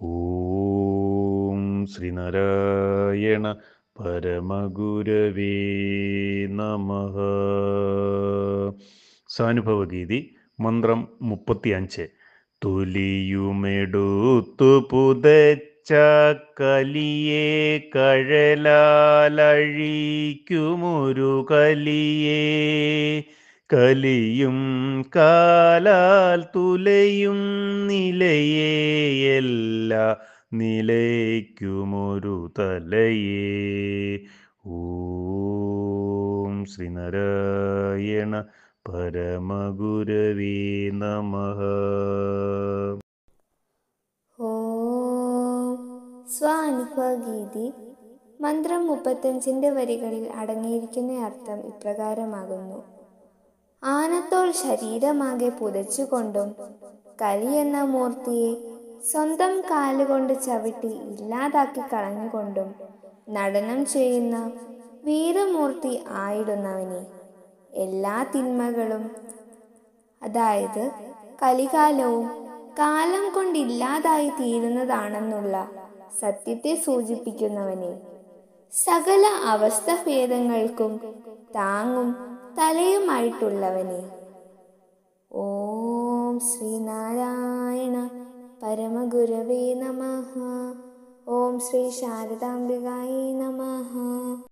ഓം ശ്രീനാരായണ പരമഗുരവേ നമ. സാനുഭവഗീതി മന്ത്രം മുപ്പത്തി അഞ്ച് തൊലിയുമെടുത്തു പുതച്ച കലിയെ കഴലാലഴിക്കുമൊരു കലിയെ. കലിയും കാലാൽ തുലയും നിലയേയല്ല നിലയ്ക്കുമൊരു തലയേ. ഓം ശ്രീനാരായണ പരമഗുരവേ നമ. സ്വാനുഭവഗീതി മന്ത്രം മുപ്പത്തഞ്ചിന്റെ വരികളിൽ അടങ്ങിയിരിക്കുന്ന അർത്ഥം ഇപ്രകാരമാകുന്നു. ആനത്തോൾ ശരീരമാകെ പുതച്ചുകൊണ്ടും കലി എന്ന മൂർത്തിയെ സ്വന്തം കാലുകൊണ്ട് ചവിട്ടി ഇല്ലാതാക്കി കളഞ്ഞുകൊണ്ടും നടനം ചെയ്യുന്ന വീരമൂർത്തി ആയിടുന്നവനെ എല്ലാ തിന്മകളും അതായത് കലികാലവും കാലം കൊണ്ടില്ലാതായി തീരുന്നതാണെന്നുള്ള സത്യത്തെ സൂചിപ്പിക്കുന്നവനെ. സകല അവസ്ഥഭേദങ്ങൾക്കും താങ്ങും തലയുമായിട്ടുള്ളവനെ. ഓം ശ്രീനാരായണ परमगुरवे नमः। ॐ श्री शारदाम्बिकायी नमः।